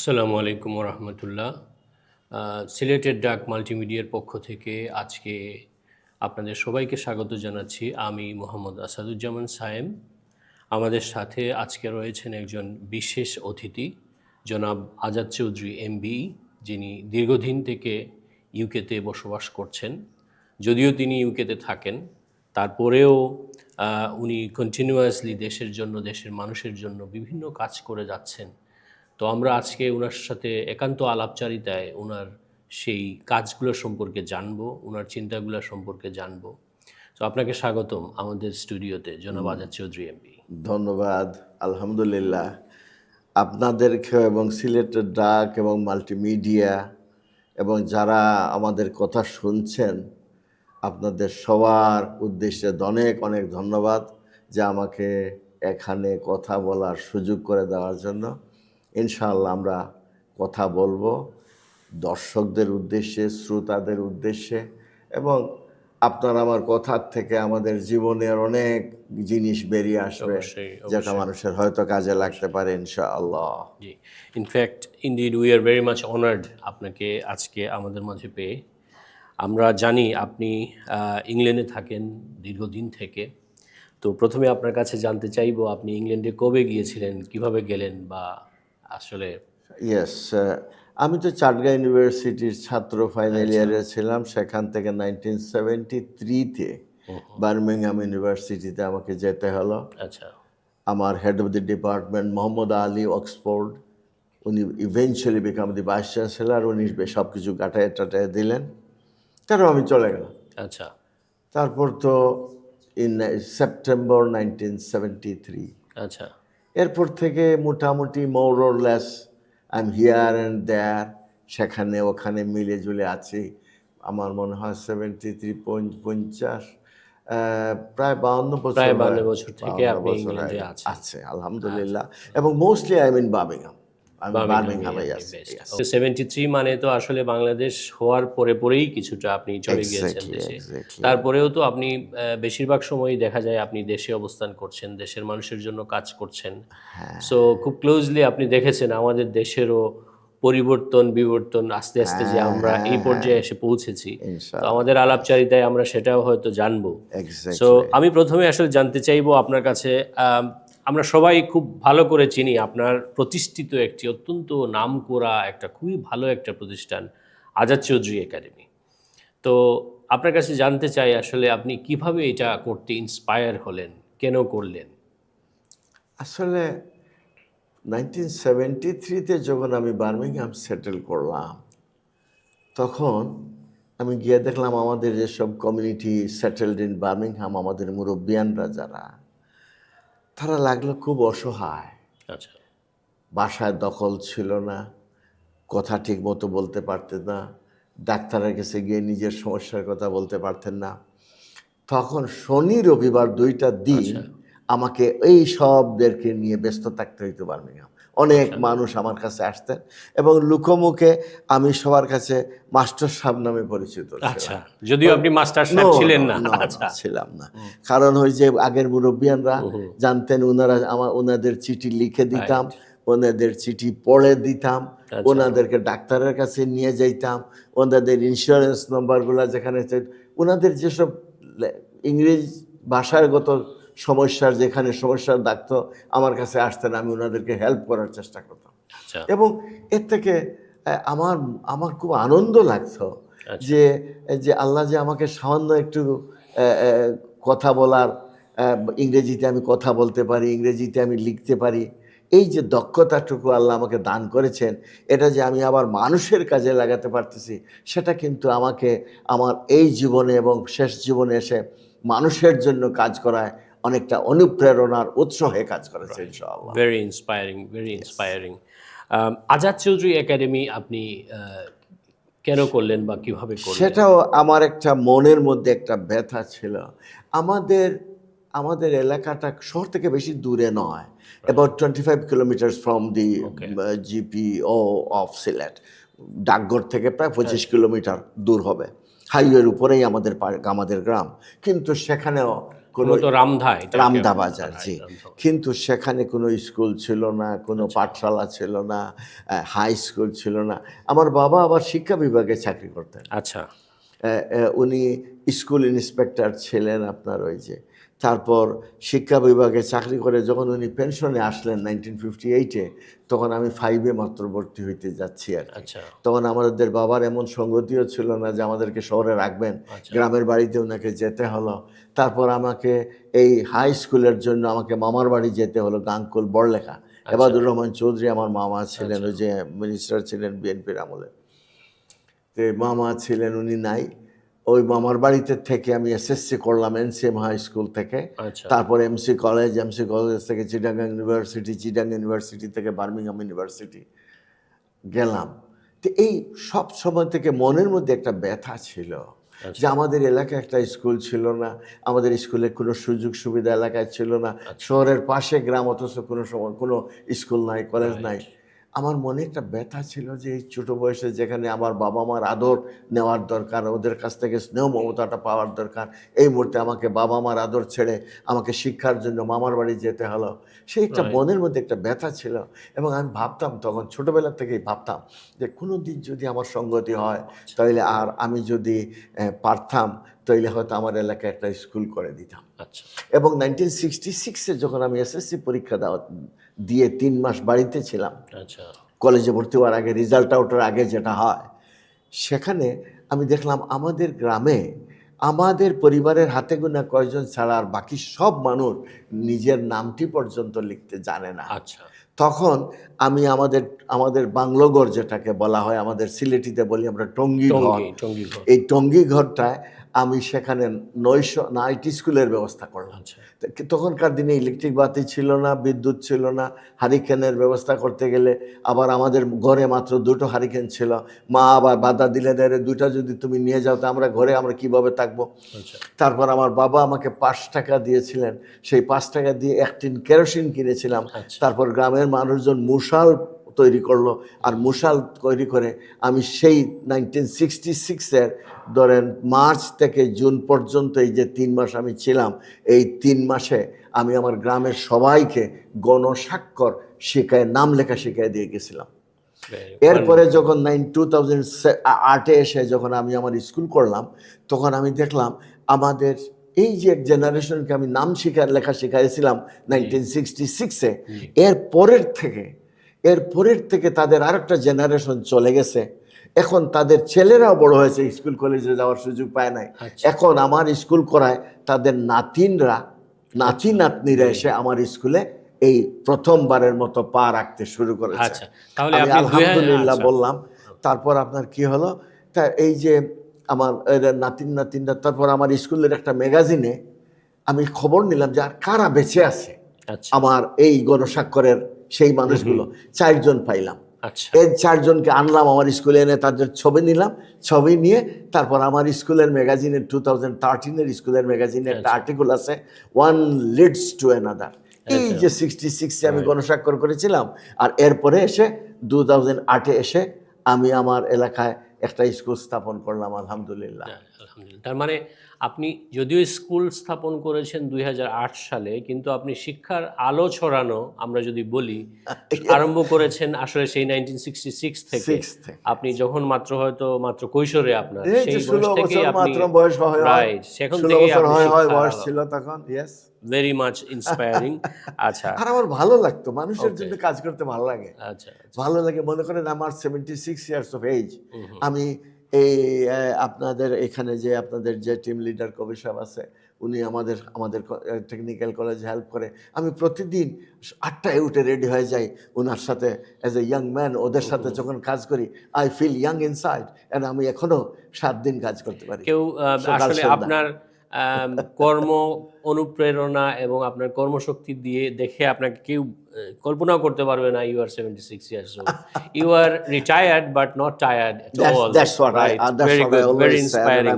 আসসালামু আলাইকুম রহমতুল্লাহ সিলেটের ডাক মাল্টিমিডিয়ার পক্ষ থেকে আজকে আপনাদের সবাইকে স্বাগত জানাচ্ছি। আমি মোহাম্মদ আসাদুজ্জামান সায়েম। আমাদের সাথে আজকে রয়েছেন একজন বিশেষ অতিথি, জনাব আজাদ চৌধুরী এমবি যিনি দীর্ঘদিন থেকে ইউকেতে বসবাস করছেন। যদিও তিনি ইউকেতে থাকেন, তারপরেও উনি কন্টিনিউয়াসলি দেশের জন্য, দেশের মানুষের জন্য বিভিন্ন কাজ করে যাচ্ছেন। তো আমরা আজকে ওনার সাথে একান্ত আলাপচারিতায় ওনার সেই কাজগুলো সম্পর্কে জানব ওনার চিন্তাগুলো সম্পর্কে জানব। তো আপনাকে স্বাগতম আমাদের স্টুডিওতে জনাব আজাদ চৌধুরী এমপি। ধন্যবাদ আলহামদুলিল্লাহ। আপনাদেরকে এবং সিলেটের ডাক এবং মাল্টিমিডিয়া এবং যারা আমাদের কথা শুনছেন আপনাদের সবার উদ্দেশ্যে অনেক অনেক ধন্যবাদ যে আমাকে এখানে কথা বলার সুযোগ করে দেওয়ার জন্য। ইনশাআল্লাহ আমরা কথা বলব দর্শকদের উদ্দেশ্যে শ্রোতাদের উদ্দেশ্যে এবং আপনার আমার কথার থেকে আমাদের জীবনের অনেক জিনিস বেরিয়ে আসবে যেটা মানুষের হয়তো কাজে লাগতে পারে ইনশাআল্লাহ। জি in fact indeed we are very much honoured আপনাকে আজকে আমাদের মাঝে পেয়ে। আমরা জানি আপনি ইংল্যান্ডে থাকেন দীর্ঘদিন থেকে। তো প্রথমে আপনার কাছে জানতে চাইব আপনি ইংল্যান্ডে কবে গিয়েছিলেন কীভাবে গেলেন বা আসলে ইয়েস আমি তো চাটগা ইউনিভার্সিটির ছাত্র ফাইনাল ইয়ারে ছিলাম সেখান থেকে নাইনটিন সেভেন্টি থ্রিতে বার্মিংহাম ইউনিভার্সিটিতে আমাকে যেতে হলো। আচ্ছা। আমার head of the department Mohammad Ali Oxford উনি eventually became the vice chancellor উনি সব কিছু কাটায় টাটায় দিলেন। তারপর আমি চলে গেলাম। আচ্ছা। তারপর তো in September nineteen seventy three আচ্ছা। এরপর থেকে মোটামুটি more or less I am here and there সেখানে ওখানে মিলে জুলে আছি। আমার মনে হয় সেভেন্টি থ্রি পঞ্চাশ প্রায় বাউন্ন বছর প্রায় 52 বছর থেকে 52 আপনি বছর ইংল্যান্ডে আছেন। আছে আলহামদুলিল্লাহ। এবং মোস্টলি আই মিন আমি বার্মিংহামে আছি সেভেন্টি থ্রি মানে তো আসলে বাংলাদেশ হওয়ার পরে পরেই কিছুটা আপনি চলে গিয়েছেন দেশে। তারপরেও তো আপনি বেশিরভাগ সময়ই দেখা যায় আপনি দেশে অবস্থান করছেন দেশের মানুষের জন্য কাজ করছেন। হ্যাঁ। সো খুব ক্লোজলি আপনি দেখেছেন আমাদের দেশেরও পরিবর্তন বিবর্তন আস্তে আস্তে যে আমরা এই পর্যায়ে এসে পৌঁছেছি। তো আমাদের আলাপচারিতায় আমরা সেটাও হয়তো জানব। সো আমি প্রথমে আসলে জানতে চাইব আপনার কাছে আমরা সবাই খুব ভালো করে চিনি আপনার প্রতিষ্ঠিত একটি অত্যন্ত নামকরা একটা, খুবই ভালো একটা প্রতিষ্ঠান, আজাদ চৌধুরী একাডেমি। তো আপনার কাছে জানতে চাই আসলে আপনি কীভাবে এটা করতে ইন্সপায়ার হলেন, কেন করলেন? আসলে নাইনটিন সেভেন্টি থ্রিতে যখন আমি বার্মিংহাম সেটেল করলাম, তখন আমি গিয়ে দেখলাম আমাদের যেসব কমিউনিটি সেটেলড ইন বার্মিংহাম আমাদের মুরব্বিয়ানরা যারা তারা লাগল খুব অসহায়। আচ্ছা। বাসায় দখল ছিল না কথা ঠিক মতো বলতে পারতেন না ডাক্তারের কাছে গিয়ে নিজের সমস্যার কথা বলতে পারতেন না। তখন শনি রবিবার দুইটা দিন আমাকে এই সবদেরকে নিয়ে ব্যস্ত থাকতে হইতে বার্মিংহাম। অনেক মানুষ আমার কাছে আসতেন এবং লুকোমুখে আমি সবার কাছে মাস্টার সাহেব নামে পরিচিত ছিলাম। আচ্ছা যদিও আপনি মাস্টার সাহেব ছিলেন না। আচ্ছা। ছিলাম না। কারণ ওই যে আগের মুরব্বিয়ানরা জানতেন ওনারা আমার ওনাদের চিঠি লিখে দিতাম ওনাদের চিঠি পড়ে দিতাম আচ্ছা। ওনাদেরকে ডাক্তারের কাছে নিয়ে যাইতাম ওনাদের ইন্স্যুরেন্স নাম্বারগুলো যেখানে ওনাদের যেসব ইংরেজ ভাষাগত সমস্যার যেখানে সমস্যার ডাক্তার আমার কাছে আসতেন আমি ওনাদেরকে হেল্প করার চেষ্টা করতাম। আচ্ছা। এবং এর থেকে আমার আমার খুব আনন্দ লাগতো যে যে আল্লাহ যে আমাকে সামান্য একটু কথা বলার ইংরেজিতে আমি কথা বলতে পারি ইংরেজিতে আমি লিখতে পারি এই যে দক্ষতাটুকু আল্লাহ আমাকে দান করেছেন এটা যে আমি আবার মানুষের কাজে লাগাতে পারতেছি সেটা কিন্তু আমাকে আমার এই জীবনে এবং শেষ জীবনে এসে মানুষের জন্য কাজ করায় অনেকটা অনুপ্রেরণার উৎস হয়ে কাজ করেছে ইনশাআল্লাহ। Very inspiring very inspiring Azad Chowdhury academy আপনি কেন করলেন বা কীভাবে করলেন? সেটাও আমার একটা মনের মধ্যে একটা ব্যথা ছিল। আমাদের আমাদের এলাকাটা শহর থেকে বেশি দূরে নয়। About twenty five kilometres from the GPO of Sylhet ডাকঘর থেকে প্রায় পঁচিশ কিলোমিটার দূর হবে। হাইওয়ের উপরেই আমাদের আমাদের গ্রাম। কিন্তু সেখানেও কোনো তো রামধা বাজার জি। কিন্তু সেখানে কোনো স্কুল ছিল না কোনো আচ্ছা। পাঠশালা ছিল না হাই স্কুল ছিল না। আমার বাবা আবার শিক্ষা বিভাগে চাকরি করতেন। আচ্ছা। উনি স্কুল ইন্সপেক্টর ছিলেন আপনার ওই যে তারপর শিক্ষা বিভাগে চাকরি করে যখন উনি পেনশনে আসলেন নাইনটিন ফিফটি এইটে তখন আমি ফাইভে মাত্র ভর্তি হইতে যাচ্ছি আর আচ্ছা। তখন আমাদের বাবার এমন সঙ্গতিও ছিল না যে আমাদেরকে শহরে রাখবেন আচ্ছা। গ্রামের বাড়িতে ওনাকে যেতে হলো। তারপর আমাকে এই হাই স্কুলের জন্য আমাকে মামার বাড়ি যেতে হলো গাঙ্কুল বড়লেখা। আচ্ছা। এবাদুর রহমান চৌধুরী আমার মামা ছিলেন ওই যে মিনিস্টার ছিলেন বিএনপির আমলে তো মামা ছিলেন উনি নাই। ওই মামার বাড়িতে থেকে আমি এসএসসি করলাম এনসিএম হাই স্কুল থেকে। আচ্ছা। তারপর এমসি কলেজ এমসি কলেজ থেকে চিটাগাং ইউনিভার্সিটি চিটাং ইউনিভার্সিটি থেকে বার্মিংহাম ইউনিভার্সিটি গেলাম। তো এই সব সময় থেকে মনের মধ্যে একটা ব্যথা ছিল যে আমাদের এলাকায় একটা স্কুল ছিল না আমাদের স্কুলে কোনো সুযোগ সুবিধা এলাকায় ছিল না শহরের পাশে গ্রাম অথচ কোনো সময় কোনো স্কুল নাই কলেজ নাই। আমার মনে একটা ব্যথা ছিল যে এই ছোটো বয়সে যেখানে আমার বাবা মার আদর নেওয়ার দরকার ওদের কাছ থেকে স্নেহ মমতাটা পাওয়ার দরকার এই মুহূর্তে আমাকে বাবা মার আদর ছেড়ে আমাকে শিক্ষার জন্য মামার বাড়ি যেতে হলো। সেই একটা. মনের মধ্যে একটা ব্যথা ছিল এবং আমি ভাবতাম তখন ছোটোবেলা থেকেই ভাবতাম যে কোনো দিন যদি আমার সঙ্গতি হয় তাহলে আর আমি যদি পারতাম তাহলে হয়তো আমার এলাকায় একটা স্কুল করে দিতাম। আচ্ছা। এবং নাইনটিন সিক্সটি সিক্সে যখন আমি এসএসসি পরীক্ষা দেওয়া দিয়ে তিন মাস বাড়িতে ছিলাম। আচ্ছা। কলেজে ভর্তি হওয়ার আগে রেজাল্ট আউটের আগে যেটা হয় সেখানে আমি দেখলাম আমাদের গ্রামে আমাদের পরিবারের হাতে গোনা কয়েকজন ছাড়া আর বাকি সব মানুষ নিজের নামটি পর্যন্ত লিখতে জানে না। আচ্ছা। তখন আমি আমাদের আমাদের বাংলোগড় যেটাকে বলা হয় আমাদের সিলেটিতে বলি আমরা টঙ্গী ঘর এই টঙ্গি ঘরটায় আমি সেখানে নয়শো নাইট স্কুলের ব্যবস্থা করলাম। আচ্ছা। তো- তখনকার দিনে ইলেকট্রিক বাতি ছিল না বিদ্যুৎ ছিল না হারিকেনের ব্যবস্থা করতে গেলে আবার আমাদের ঘরে মাত্র দুটো হারিকেন ছিল। মা আবার বাধা দিলে দেয় দুইটা যদি তুমি নিয়ে যাও তো আমরা ঘরে আমরা কীভাবে থাকব? আচ্ছা। তারপর আমার বাবা আমাকে পাঁচ টাকা দিয়েছিলেন। সেই পাঁচ টাকা দিয়ে এক টিন কেরোসিন কিনেছিলাম। আচ্ছা। তারপর গ্রামের মানুষজন মশাল তৈরি করল আর মশাল তৈরি করে আমি সেই নাইনটিন সিক্সটি সিক্সের ধরেন মার্চ থেকে জুন পর্যন্ত এই যে তিন মাস আমি ছিলাম এই তিন মাসে আমি আমার গ্রামের সবাইকে গণস্বাক্ষর শেখায় নাম লেখা শেখায় দিয়ে গেছিলাম। এরপরে যখন নাইন টু থাউজেন্ড আটে এসে যখন আমি আমার স্কুল করলাম তখন আমি দেখলাম আমাদের এই যে এক জেনারেশনকে আমি নাম শেখা লেখা শেখাইছিলাম নাইনটিন সিক্সটি সিক্সে এর পরের থেকে এর পরের থেকে তাদের আরেকটা জেনারেশন চলে গেছে। এখন তাদের ছেলেরাও বড় হয়েছে স্কুল কলেজে যাওয়ার সুযোগ পায় নাই। আচ্ছা। এখন আমার স্কুল করায় তাদের নাতিনরা নাতি নাতনিরা এসে আমার স্কুলে এই প্রথমবারের মতো পা রাখতে শুরু করেছে। আচ্ছা তাহলে আমি আলহামদুলিল্লাহ আচ্ছা। বললাম তারপর আপনার কি হলো? তা এই যে আমার নাতিন নাতিনরা তারপর আমার স্কুলের একটা ম্যাগাজিনে আমি খবর নিলাম যে আর কারা বেঁচে আছে? আচ্ছা। আমার এই গণস্বাক্ষরের সেই মানুষগুলো। চারজন পাইলাম। আচ্ছা। এই চারজনকে আনলাম আমার স্কুলে এনে তাদের ছবি নিলাম। ছবি নিয়ে তারপর আমার স্কুলের ম্যাগাজিনের টু থাউজেন্ড থার্টিনের স্কুলের ম্যাগাজিনে একটা আর্টিকেল আছে ওয়ান লিডস টু অ্যানাদার এই যে সিক্সটি সিক্সে আমি গণস্বাক্ষর করেছিলাম আর এরপরে এসে দু থাউজেন্ড আটে এসে আমি আমার এলাকায় একটা স্কুল স্থাপন করলাম আলহামদুলিল্লাহ। আলহামদুলিল্লাহ। তার মানে আপনি যদিও স্কুল স্থাপন করেছেন দুই হাজার আট সালে কিন্তু আপনি শিক্ষার আলো ছড়ানো আমরা যদি বলি আরম্ভ করেছেন আসলে সেই নাইনটিন থেকে। আপনি যখন মাত্র হয়তো মাত্র কৈশোরে আপনার সেই বয়স থেকেই আপনি মাত্র বয়স হয় রাইট সেখান থেকে বয়স ছিল তখন ইয়েস ভেরি মাচ ইন্সপায়ারিং আচ্ছা। আর আমার ভালো লাগতো মানুষের জন্য কাজ করতে ভালো লাগে। আচ্ছা ভালো লাগে মনে করেন আমার seventy six years of age আমি এই আপনাদের এখানে যে আপনাদের যে টিম লিডার কবি সাহেব আছে উনি আমাদের আমাদের টেকনিক্যাল কলেজ হেল্প করে। আমি প্রতিদিন আটটায় উঠে রেডি হয়ে যাই ওনার সাথে অ্যাজ এ ইয়াং ম্যান ওদের সাথে যখন কাজ করি I feel young inside and আমি এখনও সাত দিন কাজ করতে পারি। কেউ আসলে আপনার কর্ম অনুপ্রেরণা এবং আপনার কর্মশক্তি দিয়ে দেখে আপনাকে কেউ কল্পনাও করতে পারবে না you are seventy six years you are retired but not tired very good inspiring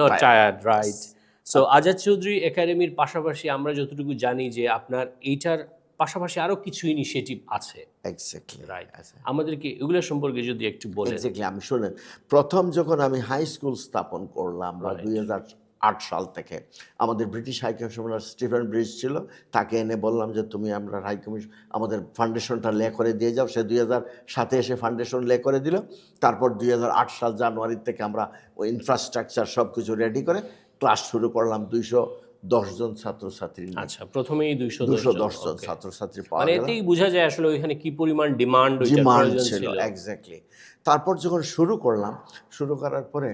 not tired right so Azad Chowdhury একাডেমির পাশাপাশি আমরা যতটুকু জানি যে আপনার এইটার পাশাপাশি আরও কিছু ইনিশিয়েটিভ আছে। Exactly. রাইট আমাদেরকে এগুলো সম্পর্কে যদি একটু বলেন। এক্স্যাক্টলি আমি শুনেন প্রথম যখন আমি হাই স্কুল স্থাপন করলাম বা দুই হাজার আট সাল থেকে। আমাদের British high commissioner Stephen Bridge ছিল। তাকে এনে বললাম যে, তুমি আমরা হাই কমিশন আমাদের ফাউন্ডেশনটা লে করে দিয়ে যাও। সে দুই হাজার সাতে এসে ফাউন্ডেশন লে করে দিল। তারপর দুই আট সাল জানুয়ারি থেকে আমরা ওই ইনফ্রাস্ট্রাকচার সব কিছু রেডি করে ক্লাস শুরু করলাম। দুইশো দশজন ছাত্রছাত্রী আচ্ছা প্রথমেই দুইশো দুশো দশজন ছাত্রছাত্রী পাওয়া মানে এতেই বোঝা যায় আসলে ওইখানে কি পরিমাণ ডিমান্ড ডিমান্ড ছিল এক্স্যাক্টলি তারপর যখন শুরু করলাম শুরু করার পরে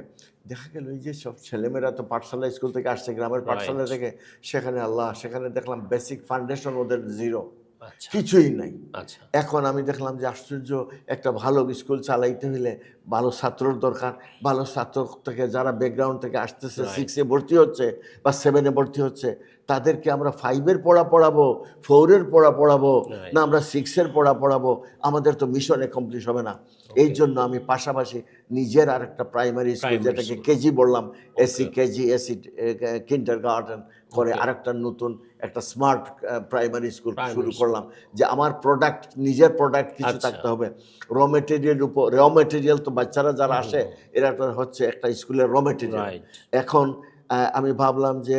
দেখা গেল ওই যে সব ছেলেমেয়েরা তো পাঠশালা স্কুল থেকে আসছে গ্রামের পাঠশালা থেকে সেখানে আল্লাহ সেখানে দেখলাম বেসিক ফাউন্ডেশন ওদের জিরো কিছুই নাই। আচ্ছা। এখন আমি দেখলাম যে আশ্চর্য একটা ভালো স্কুল চালাইতে হলে ভালো ছাত্রর দরকার। ভালো ছাত্র থেকে যারা ব্যাকগ্রাউন্ড থেকে আসতেছে সিক্সে ভর্তি হচ্ছে বা সেভেনে ভর্তি হচ্ছে তাদেরকে আমরা ফাইভের পড়া পড়াবো ফোরের পড়া পড়াবো না আমরা সিক্সের পড়া পড়াবো আমাদের তো মিশনে কমপ্লিট হবে না। এই জন্য আমি পাশাপাশি নিজের আর একটা প্রাইমারি স্কুল যেটাকে কেজি বললাম AC KG as kindergarten করে আরেকটা নতুন একটা স্মার্ট প্রাইমারি স্কুল শুরু করলাম যে আমার প্রোডাক্ট নিজের প্রোডাক্ট কিছু আচ্ছা। থাকতে হবে। র মেটেরিয়াল উপর র মেটেরিয়াল তো বাচ্চারা যারা আসে এরা তো হচ্ছে একটা স্কুলের র মেটেরিয়াল এখন আমি ভাবলাম যে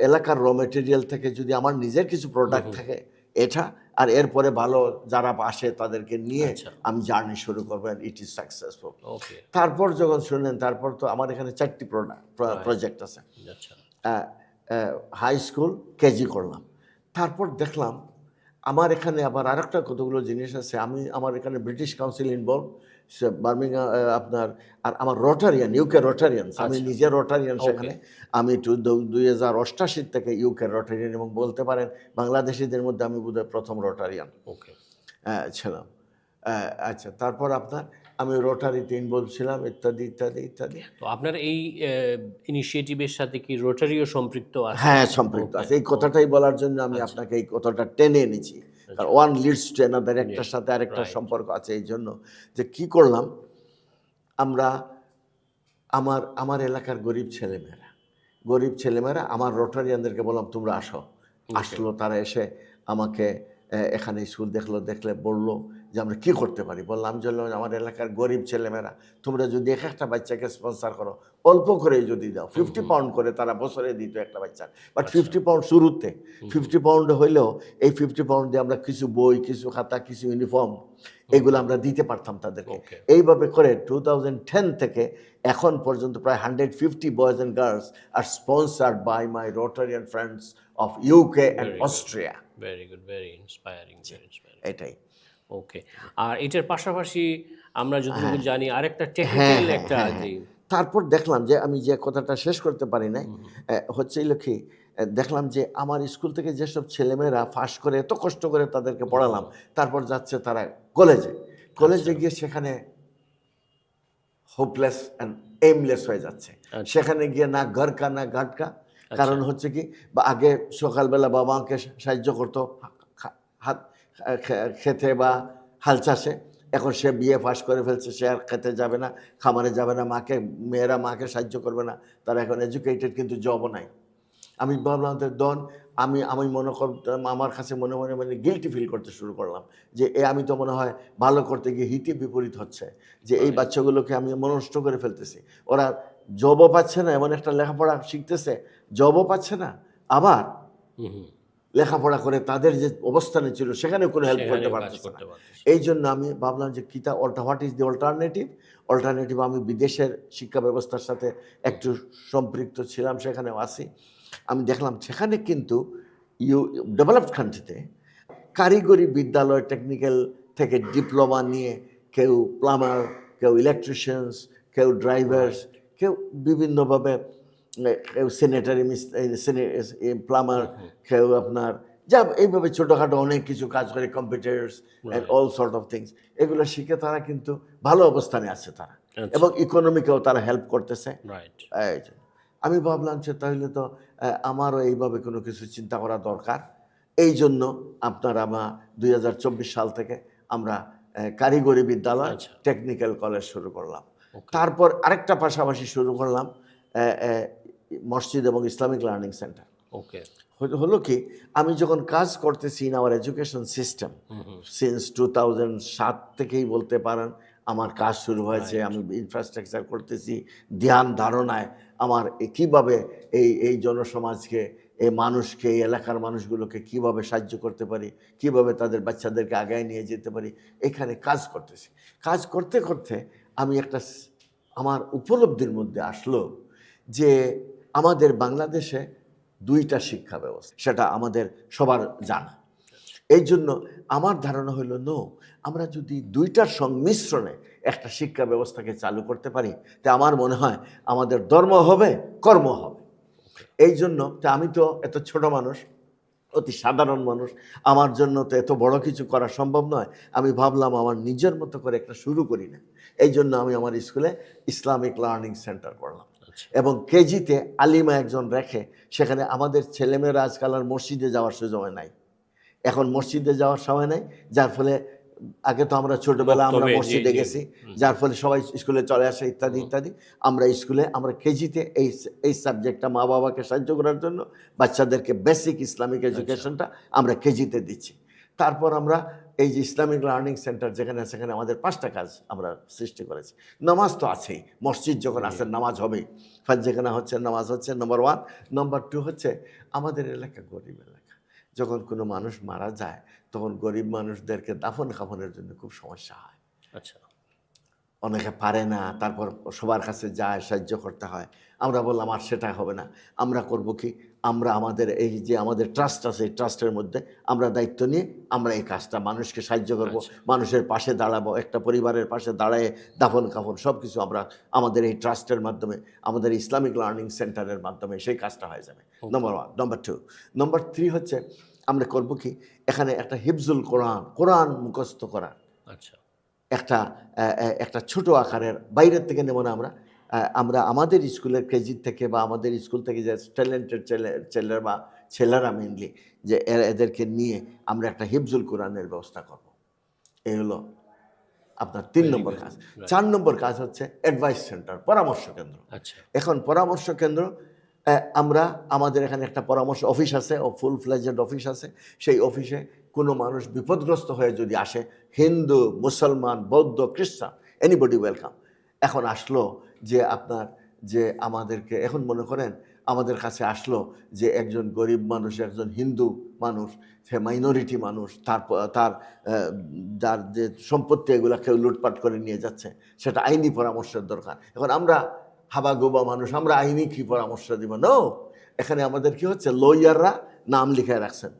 এলাকার র মেটেরিয়াল থেকে যদি আমার নিজের কিছু প্রোডাক্ট থাকে এটা আর এরপরে ভালো যারা আসে তাদেরকে নিয়ে আচ্ছা। আমি জার্নি শুরু করব ইট ইজ সাকসেসফুল তারপর যখন শুনলেন তারপর তো আমার এখানে চারটি প্রোডাক্ট প্রজেক্ট আছে। আচ্ছা। হাই স্কুল কেজি করলাম। তারপর দেখলাম আমার এখানে আবার আরেকটা কতগুলো জিনিস আছে। আমি আমার এখানে ব্রিটিশ কাউন্সিল ইনভলভ বার্মিংহাম আপনার আর আমার রোটারিয়ান ইউকে রোটারিয়ান আমি আচ্ছা। নিজে রোটারিয়ান সেখানে। আমি টু দুই হাজার অষ্টাশি থেকে ইউকে রোটারিয়ান এবং বলতে পারেন বাংলাদেশিদের মধ্যে আমি বোধহয় প্রথম রোটারিয়ান ওকে ছিলাম। আচ্ছা তারপর আপনার আমি রোটারিতে ইনভলভ ছিলাম ইত্যাদি ইত্যাদি ইত্যাদি। তো আপনার এই ইনিশিয়েটিভের সাথে কি রোটারিও সম্পৃক্ত আছে? হ্যাঁ সম্পৃক্ত আছে। এই কথাটাই বলার জন্য আমি আচ্ছা। আপনাকে এই কথাটা টেনে এনেছি। কারণ ওয়ান লিডস টু অ্যানাদার একটার সাথে আরেকটা সম্পর্ক আছে এই জন্য। যে কি করলাম? আমরা আমার আমার এলাকার গরিব ছেলেমেয়েরা। গরিব ছেলেমেয়েরা আমার রোটারিয়ানদেরকে বললাম তোমরা আসো। আসলো তারা এসে আমাকে এখানে স্কুল দেখল দেখলে বলল যে আমরা কি করতে পারি? বললাম যে আমার এলাকার গরিব ছেলেমেয়েরা তোমরা যদি এক একটা বাচ্চাকে স্পন্সার করো অল্প করে যদি দাও ফিফটি পাউন্ড করে তারা বছরে দিত একটা বাচ্চা বাট ফিফটি পাউন্ড শুরুতে ফিফটি পাউন্ড হইলেও এই ফিফটি পাউন্ড দিয়ে আমরা কিছু বই কিছু খাতা কিছু ইউনিফর্ম এগুলো আমরা দিতে পারতাম তাদেরকে। এইভাবে করে টু থেকে এখন পর্যন্ত প্রায় hundred fifty boys and girls R sponsored by my Rotarian friends of UK and Austria very good very inspiring এটাই। ওকে আর এটার পাশাপাশি আমরা যতটুকু জানি আরেকটা হ্যাঁ টেকনিক্যাল হ্যাঁ, একটা হ্যাঁ, হ্যাঁ। তারপর দেখলাম যে আমি যে কথাটা শেষ করতে পারি নাই হচ্ছে এই লক্ষ্যে দেখলাম যে আমার স্কুল থেকে যেসব ছেলেমেয়েরা ফাঁস করে এত কষ্ট করে তাদেরকে পড়ালাম তারপর যাচ্ছে তারা কলেজে কলেজে গিয়ে সেখানে হোপলেস অ্যান্ড এইমলেস হয়ে যাচ্ছে। আচ্ছা। সেখানে গিয়ে না ঘরকা না ঘাটকা। কারণ হচ্ছে কি বা আগে সকালবেলা বাবা মাকে সাহায্য করতো হাত খেতে বা হাল চাষে এখন সে বিয়ে পাস করে ফেলছে সে আর খেতে যাবে না খামারে যাবে না মাকে মেয়েরা মাকে সাহায্য করবে না তারা এখন এডুকেটেড কিন্তু জবও নাই। আমি ভাবলাম দন আমি আমি মনে করতাম আমার কাছে মনে মনে মানে গিলটি ফিল করতে শুরু করলাম যে এ আমি তো মনে হয় ভালো করতে গিয়ে হিতে বিপরীত হচ্ছে যে এই বাচ্চাগুলোকে আমি মনষ্ট করে ফেলতেছি। ওরা জবও পাচ্ছে না এমন একটা লেখাপড়া শিখতেছে জবও পাচ্ছে না আবার হুম হুম। লেখাপড়া করে তাদের যে অবস্থানে ছিল সেখানে কোনো হেল্প করতে পারতেছে না। এই জন্য আমি ভাবলাম যে কিতা alter what is the alternative alternative আমি বিদেশের শিক্ষা ব্যবস্থার সাথে একটু সম্পৃক্ত ছিলাম সেখানেও আসি আমি দেখলাম সেখানে কিন্তু ইউ ডেভেলপড কান্ট্রিতে কারিগরি বিদ্যালয় টেকনিক্যাল থেকে ডিপ্লোমা নিয়ে কেউ প্লামার কেউ ইলেকট্রিশিয়ানস কেউ ড্রাইভার্স কেউ বিভিন্নভাবে কেউ সেনেটারি প্লামার কেউ আপনার যা এইভাবে ছোটোখাটো অনেক কিছু কাজ করে computers and all sort of things এগুলো শিখে তারা কিন্তু ভালো অবস্থানে আছে তারা। আচ্ছা। এবং ইকোনমিকেও তারা হেল্প করতেছে। আমি ভাবলাম যে তাহলে তো আমারও এইভাবে কোনো কিছু চিন্তা করা দরকার। এই জন্য আপনার আমার দুই হাজার চব্বিশ সাল থেকে আমরা কারিগরি বিদ্যালয় আচ্ছা। টেকনিক্যাল কলেজ শুরু করলাম। তারপর আরেকটা পাশাপাশি শুরু করলাম মসজিদ এবং ইসলামিক লার্নিং সেন্টার। ওকে। হলো কি আমি যখন কাজ করতেছি in our education system since two thousand সাত থেকেই বলতে পারেন আমার কাজ শুরু হয়েছে আমি ইনফ্রাস্ট্রাকচার করতেছি ধ্যান ধারণায় আমার কীভাবে এই এই জনসমাজকে এই মানুষকে এই এলাকার মানুষগুলোকে কীভাবে সাহায্য করতে পারি কীভাবে তাদের বাচ্চাদেরকে আগায় নিয়ে যেতে পারি এখানে কাজ করতেছি। কাজ করতে করতে আমি একটা আমার উপলব্ধির মধ্যে আসলো যে আমাদের বাংলাদেশে দুইটা শিক্ষা ব্যবস্থা, সেটা আমাদের সবার জানা। এই জন্য আমার ধারণা হলো নো আমরা যদি দুইটার সংমিশ্রণে একটা শিক্ষা ব্যবস্থাকে চালু করতে পারি, তা আমার মনে হয় আমাদের ধর্ম হবে, কর্ম হবে। এই জন্য তা আমি তো এত ছোট মানুষ, অতি সাধারণ মানুষ, আমার জন্য তো এত বড় কিছু করা সম্ভব নয়, আমি ভাবলাম আমার নিজের মতো করে একটা শুরু করি না। এই জন্য আমি আমার স্কুলে ইসলামিক লার্নিং সেন্টার করলাম। এবং কেজিতে আলিমা একজন রেখে সেখানে আমাদের ছেলেমেয়েরা আজকাল আর মসজিদে যাওয়ার সুযোগ নাই। এখন মসজিদে যাওয়ার সময় নাই যার ফলে আগে তো আমরা ছোটবেলা আমরা মসজিদে গেছি যার ফলে সবাই স্কুলে চলে আসে ইত্যাদি ইত্যাদি। আমরা স্কুলে আমরা কেজিতে এই এই সাবজেক্টটা মা বাবাকে সাহায্য করার জন্য বাচ্চাদেরকে বেসিক ইসলামিক এডুকেশনটা আমরা কেজিতে দিচ্ছি। তারপর আমরা এই যে ইসলামিক লার্নিং সেন্টার যেখানে সেখানে আমাদের পাঁচটা কাজ আমরা সৃষ্টি করেছি। নামাজ তো আছেই। মসজিদ যখন আসে নামাজ হবেই। ফাজ যেখানে হচ্ছে নামাজ হচ্ছে নম্বর ওয়ান নম্বর টু হচ্ছে আমাদের এলাকা গরিব এলাকা। যখন কোনো মানুষ মারা যায় তখন গরিব মানুষদেরকে দাফন খাফনের জন্য খুব সমস্যা হয়। আচ্ছা। অনেকে পারে না তারপর সবার কাছে যায় সাহায্য করতে হয়। আমরা বললাম আর সেটা হবে না। আমরা করব কি? আমরা আমাদের এই যে আমাদের ট্রাস্ট আছে এই ট্রাস্টের মধ্যে আমরা দায়িত্ব নিয়ে আমরা এই কাজটা মানুষকে সাহায্য করব আচ্ছা। মানুষের পাশে দাঁড়াবো একটা পরিবারের পাশে দাঁড়ায় দাফন কাফন সব কিছু আমরা আমাদের এই ট্রাস্টের মাধ্যমে আমাদের ইসলামিক লার্নিং সেন্টারের মাধ্যমে সেই কাজটা হয়ে যাবে। Number one number two number three হচ্ছে আমরা করব কি এখানে একটা হিফজুল কোরআন কোরআন মুখস্থ করা। আচ্ছা। একটা একটা ছোট আকারের বাইরের থেকে নেব না আমরা আমরা আমাদের স্কুলের কেজি থেকে বা আমাদের স্কুল থেকে যে ট্যালেন্টেড ছেলে ছেলেরা বা ছেলেরা মেনলি যে এরা- এদেরকে নিয়ে আমরা একটা হিফজুল কোরআনের ব্যবস্থা করব। এই হলো আপনার তিন নম্বর কাজ। চার নম্বর কাজ হচ্ছে অ্যাডভাইস সেন্টার পরামর্শ কেন্দ্র। আচ্ছা। এখন পরামর্শ কেন্দ্র আমরা আমাদের এখানে একটা পরামর্শ অফিস আছে ও ফুল ফ্লেজেড অফিস আছে। সেই অফিসে কোনো মানুষ বিপদগ্রস্ত হয়ে যদি আসে হিন্দু মুসলমান বৌদ্ধ খ্রিস্টান এনিবডি ওয়েলকাম এখন আসলো যে আপনার, যে আমাদেরকে, এখন মনে করেন আমাদের কাছে আসলো যে একজন গরিব মানুষ, একজন হিন্দু মানুষ, সে মাইনরিটি মানুষ, তার তার যার যে সম্পত্তি এগুলা কেউ লুটপাট করে নিয়ে যাচ্ছে, সেটা আইনি পরামর্শের দরকার। এখন আমরা হাবা গোবা মানুষ, আমরা আইনি কি পরামর্শ দিব? নো এখানে আমাদের কি হচ্ছে? লয়াররা নাম লিখে রাখছেন।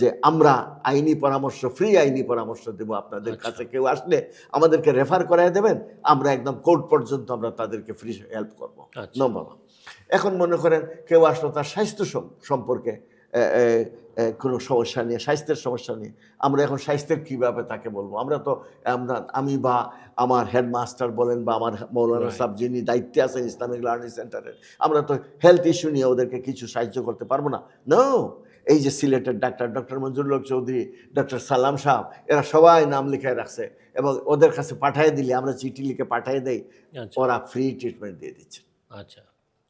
যে আমরা আইনি পরামর্শ ফ্রি আইনি পরামর্শ দেব আপনাদের আচ্ছা। কাছে। কেউ আসলে আমাদেরকে রেফার করায় দেবেন আমরা একদম কোর্ট পর্যন্ত আমরা তাদেরকে ফ্রি হেল্প করব। আচ্ছা। নম্বর এখন মনে করেন কেউ আসলো তার স্বাস্থ্য সম্পর্কে কোনো সমস্যা নিয়ে স্বাস্থ্যের সমস্যা নিয়ে। আমরা এখন স্বাস্থ্যের কীভাবে তাকে বলব? আমরা তো আমরা আমি বা আমার হেডমাস্টার বলেন বা আমার মৌলানা সাহেব যিনি দায়িত্বে আছেন ইসলামিক লার্নিং সেন্টারের আমরা তো হেলথ ইস্যু নিয়ে ওদেরকে কিছু সাহায্য করতে পারব না। নো এই যে সিলেটের ডাক্তার ডক্টর মঞ্জুরুল হক চৌধুরী ডক্টর সালাম সাহেব এরা সবাই নাম লিখে রাখছে এবং ওদের কাছে পাঠিয়ে দিলে আমরা চিঠি লিখে পাঠিয়ে দেই আচ্ছা। ওরা ফ্রি ট্রিটমেন্ট দিয়ে দিচ্ছে। আচ্ছা।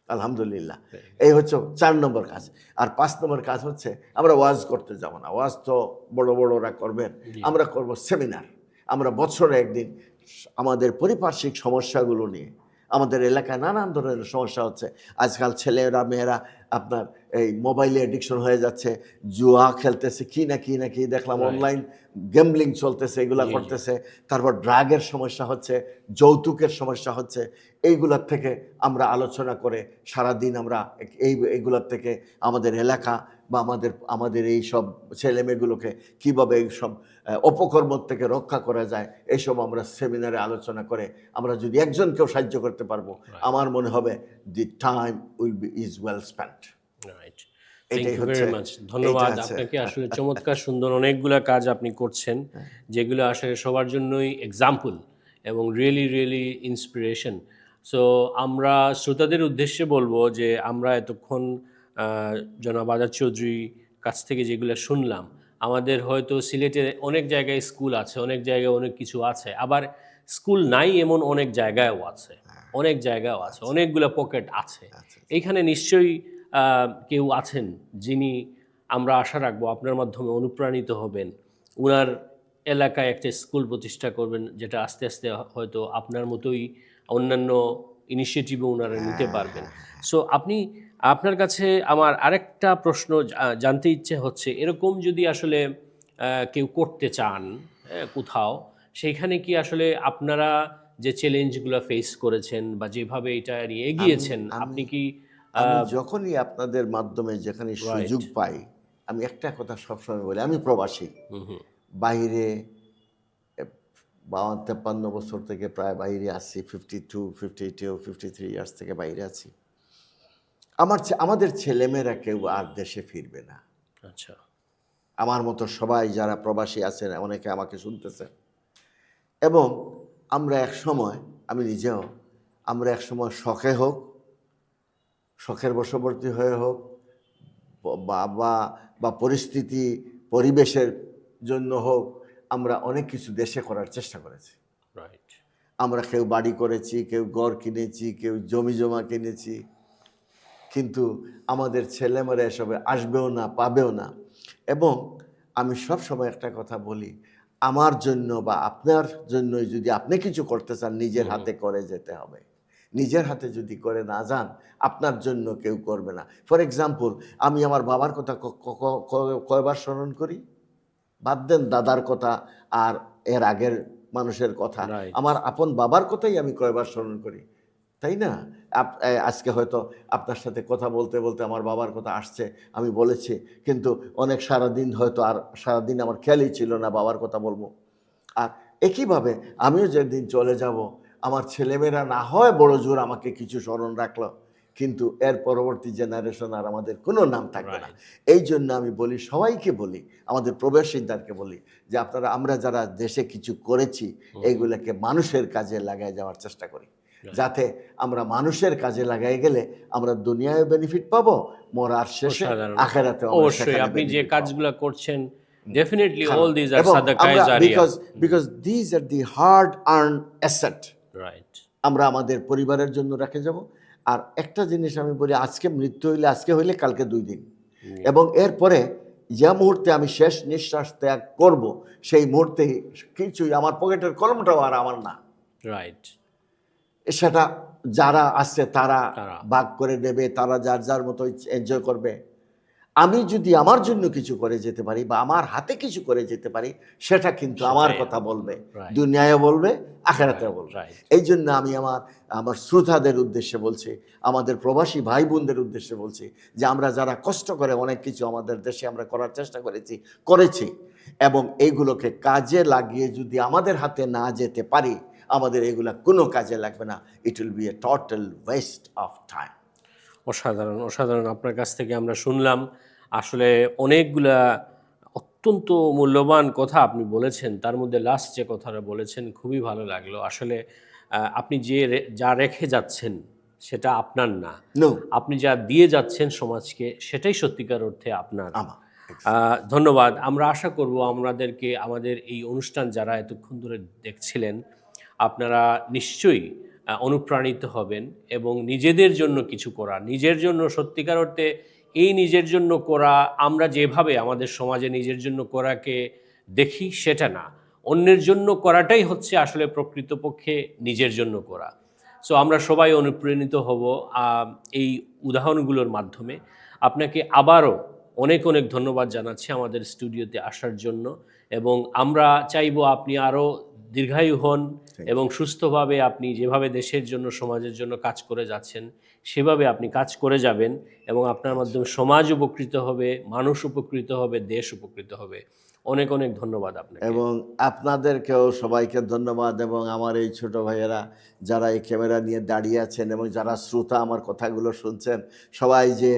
আলহামদুলিল্লাহ। এই হচ্ছে চার নম্বর কাজ। আর পাঁচ নম্বর কাজ হচ্ছে আমরা ওয়াজ করতে যাব না। ওয়াজ তো বড় বড়রা করবেন। আমরা করব সেমিনার আমরা বছরে একদিন আমাদের পারিপার্শ্বিক সমস্যাগুলো নিয়ে আমাদের এলাকায় নানান ধরনের সমস্যা হচ্ছে। আজকাল ছেলেরা মেয়েরা আপনার এই মোবাইলে অ্যাডিকশন হয়ে যাচ্ছে জুয়া খেলতেছে কি না কি না কি দেখলাম অনলাইন গেমলিং চলতেছে এগুলা। করতেছে। তারপর ড্রাগের সমস্যা হচ্ছে যৌতুকের সমস্যা হচ্ছে। এইগুলার থেকে আমরা আলোচনা করে সারাদিন আমরা এই এইগুলার থেকে আমাদের এলাকা বা আমাদের আমাদের এই সব ছেলেমেয়েগুলোকে কীভাবে এই সব অপকর্ম থেকে রক্ষা করা যায় এইসব আমরা সেমিনারে আলোচনা করে আমরা যদি একজনকেও সাহায্য করতে পারব আমার মনে হবে the time will be is well spent right ধন্যবাদ আপনাকে আসলে চমৎকার সুন্দর অনেকগুলা কাজ আপনি করছেন। যেগুলো আসলে সবার জন্যই এক্সাম্পল এবং রিয়েলি রিয়েলি ইন্সপিরেশন সো আমরা শ্রোতাদের উদ্দেশ্যে বলব যে আমরা এতক্ষণ জনাব আজাদ চৌধুরী কাছ থেকে যেগুলো শুনলাম আমাদের হয়তো সিলেটে অনেক জায়গায় স্কুল আছে অনেক জায়গায় অনেক কিছু আছে আবার স্কুল নাই এমন অনেক জায়গায়ও আছে অনেক জায়গাও আছে অনেকগুলো পকেট আছে। এইখানে নিশ্চয়ই কেউ আছেন যিনি আমরা আশা রাখব আপনার মাধ্যমে অনুপ্রাণিত হবেন। উনার এলাকায় একটা স্কুল প্রতিষ্ঠা করবেন যেটা আস্তে আস্তে হয়তো আপনার মতোই অন্যান্য ইনিশিয়েটিভও ওনারা নিতে পারবেন। সো আপনি আপনার কাছে আমার আরেকটা প্রশ্ন জানতে ইচ্ছে হচ্ছে এরকম যদি আসলে কেউ করতে চান হ্যাঁ, কোথাও সেইখানে কি আসলে আপনারা যে চ্যালেঞ্জগুলো ফেস করেছেন বা যেভাবে এটা নিয়ে এগিয়েছেন আপনি কি যখনই আপনাদের মাধ্যমে যেখানে সুযোগ পাই আমি একটা কথা সবসময় বলি আমি প্রবাসী। বাইরে বাউন্ন তেপ্পান্ন বছর থেকে প্রায় বাইরে আছি fifty two fifty two fifty three years থেকে বাইরে আছি। আমার আমাদের ছেলেমেয়েরা কেউ আর দেশে ফিরবে না। আচ্ছা। আমার মতো সবাই যারা প্রবাসী আছেন অনেকে আমাকে শুনতেছে। এবং আমরা এক সময় আমি নিজেও আমরা এক সময় শখে হোক শখের বশবর্তী হয়ে হোক বা বা পরিস্থিতি পরিবেশের জন্য হোক আমরা অনেক কিছু দেশে করার চেষ্টা করেছি। রাইট আমরা কেউ বাড়ি করেছি কেউ ঘর কিনেছি কেউ জমি জমা কিনেছি। কিন্তু আমাদের ছেলেমেয়েরা এসবে আসবেও না পাবেও না। এবং আমি সব সময় একটা কথা বলি আমার জন্য বা আপনার জন্য যদি আপনি কিছু করতে চান নিজের হাতে করে যেতে হবে। নিজের হাতে যদি করে না যান আপনার জন্য কেউ করবে না। ফর এক্সাম্পল আমি আমার বাবার কথা কয়বার স্মরণ করি? বাদ দেন দাদার কথা আর এর আগের মানুষের কথা. আমার আপন বাবার কথাই আমি কয়বার স্মরণ করি তাই না? আজকে হয়তো আপনার সাথে কথা বলতে বলতে আমার বাবার কথা আসছে আমি বলেছি কিন্তু অনেক সারাদিন হয়তো আর সারাদিন আমার খেয়ালই ছিল না বাবার কথা বলব। আর একইভাবে আমিও যেদিন চলে যাব আমার ছেলেমেয়েরা না হয় বড় জোর আমাকে কিছু স্মরণ রাখল কিন্তু এর পরবর্তী জেনারেশন আর আমাদের কোনো নাম থাকবে না। এই জন্য আমি বলি সবাইকে বলি আমাদের প্রবেশিকদারকে বলি যে আপনারা আমরা যারা দেশে কিছু করেছি এইগুলোকে মানুষের কাজে লাগাই যাওয়ার চেষ্টা করি। যাতে আমরা মানুষের কাজে লাগাই গেলে আমরা দুনিয়ায় বেনিফিট পাবো মরার শেষে। আখেরাতে অবশ্যই আপনি যে কাজগুলো করছেন ডেফিনেটলি অল দিজ আর সাদাকায়ে জারিয়া because because these are the hard earn asset right আমরা আমাদের পরিবারের জন্য রেখে যাব আর একটা জিনিস আমি বলি আজকে মৃত্যু হইলে আজকে হইলে কালকে দুই দিন। এবং এরপরে যে মুহূর্তে আমি শেষ নিঃশ্বাস ত্যাগ করব সেই মুহূর্তে কিছুই আমার পকেটের কলমটাও আর আমার না। রাইট সেটা যারা আছে তারা তারা। ভাগ করে নেবে তারা যার যার মতো এনজয় করবে। আমি যদি আমার জন্য কিছু করে যেতে পারি বা আমার হাতে কিছু করে যেতে পারি সেটা কিন্তু আমার কথা বলবে. দুনিয়ায় বলবে আখেরাতেও বলবে। এই জন্য আমি আমার আমার শ্রোতাদের উদ্দেশ্যে বলছি আমাদের প্রবাসী ভাই বোনদের উদ্দেশ্যে বলছি যে আমরা যারা কষ্ট করে অনেক কিছু আমাদের দেশে আমরা করার চেষ্টা করেছি করেছি এবং এইগুলোকে কাজে লাগিয়ে যদি আমাদের হাতে না যেতে পারি আমাদের এগুলা কোনো কাজে লাগবে না। It will be a total waste of time অসাধারণ অসাধারণ। আপনার কাছ থেকে আমরা শুনলাম আসলে অনেকগুলা অত্যন্ত মূল্যবান কথা আপনি বলেছেন তার মধ্যে লাস্ট যে কথাটা বলেছেন খুবই ভালো লাগল। আসলে আপনি যে যা রেখে যাচ্ছেন সেটা আপনার নো। আপনি যা দিয়ে যাচ্ছেন সমাজকে সেটাই সত্যিকার অর্থে আপনার। ধন্যবাদ। আমরা আশা করব আমাদেরকে আমাদের এই অনুষ্ঠান যারা এতক্ষণ ধরে দেখছিলেন আপনারা নিশ্চয়ই অনুপ্রাণিত হবেন এবং নিজেদের জন্য কিছু করা নিজের জন্য সত্যিকার অর্থে এই নিজের জন্য করা, আমরা যেভাবে আমাদের সমাজে নিজের জন্য করাকে দেখি সেটা না। অন্যের জন্য করাটাই হচ্ছে আসলে প্রকৃতপক্ষে নিজের জন্য করা। সো আমরা সবাই অনুপ্রাণিত হব এই উদাহরণগুলোর মাধ্যমে। আপনাকে আবারও অনেক অনেক ধন্যবাদ জানাচ্ছি আমাদের স্টুডিওতে আসার জন্য এবং আমরা চাইব আপনি আরও দীর্ঘায়ু হন এবং সুস্থভাবে আপনি যেভাবে দেশের জন্য সমাজের জন্য কাজ করে যাচ্ছেন সেভাবে আপনি কাজ করে যাবেন এবং আপনার মাধ্যমে সমাজ উপকৃত হবে মানুষ উপকৃত হবে দেশ উপকৃত হবে। অনেক অনেক ধন্যবাদ আপনাকে। এবং আপনাদেরকেও সবাইকে ধন্যবাদ এবং আমার এই ছোট ভাইয়েরা যারা এই ক্যামেরা নিয়ে দাঁড়িয়ে আছেন এবং যারা শ্রোতা আমার কথাগুলো শুনছেন, সবাই যে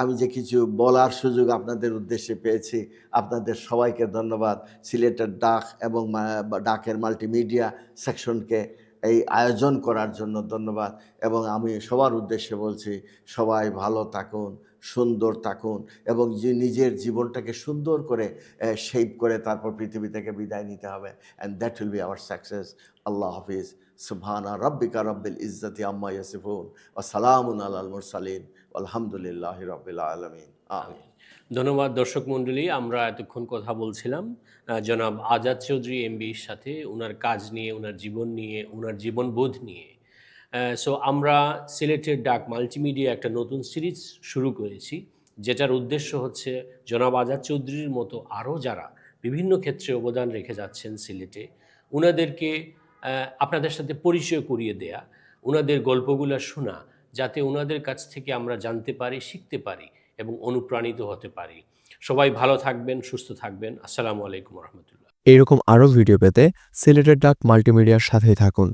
আমি যে কিছু বলার সুযোগ আপনাদের উদ্দেশ্যে পেয়েছি, আপনাদের সবাইকে ধন্যবাদ। সিলেটের ডাক এবং ডাকের মাল্টিমিডিয়া সেকশনকে এই আয়োজন করার জন্য ধন্যবাদ এবং আমি সবার উদ্দেশ্যে বলছি, সবাই ভালো থাকুন। সুন্দর থাকুন এবং যে নিজের জীবনটাকে সুন্দর করে শেপ করে তারপর পৃথিবী থেকে বিদায় নিতে হবে। And that will be our success আল্লাহ হাফিজ। সুবহানা রব্বিকা রব্বিল ইজ্জতি আম্মা ইয়াসিফুন। ওয়া সালামুন আলাল মুরসালিন। আলহামদুলিল্লাহ রব্বিল আলামিন। আমিন। ধন্যবাদ দর্শক মণ্ডলী, আমরা এতক্ষণ কথা বলছিলাম। জনাব আজাদ চৌধুরী এমবির সাথে ওনার কাজ নিয়ে ওনার জীবন নিয়ে ওনার জীবনবোধ নিয়ে। সো আমরা সিলেটের ডাক মাল্টিমিডিয়া একটা নতুন সিরিজ শুরু করেছি, যেটার উদ্দেশ্য হচ্ছে জনাব আজাদ চৌধুরীর মতো আরও যারা বিভিন্ন ক্ষেত্রে অবদান রেখে যাচ্ছেন সিলেটে ওনাদেরকে আপনাদের সাথে পরিচয় করিয়ে দেয়া ওনাদের গল্পগুলো শোনা, যাতে ওনাদের কাছ থেকে আমরা জানতে পারি, শিখতে পারি এবং অনুপ্রাণিত হতে পারি। সবাই ভালো থাকবেন, সুস্থ থাকবেন। আসসালামু আলাইকুম রহমতুল্লাহ। এরকম আরও ভিডিও পেতে সিলেটের ডাক মাল্টিমিডিয়ার সাথেই থাকুন।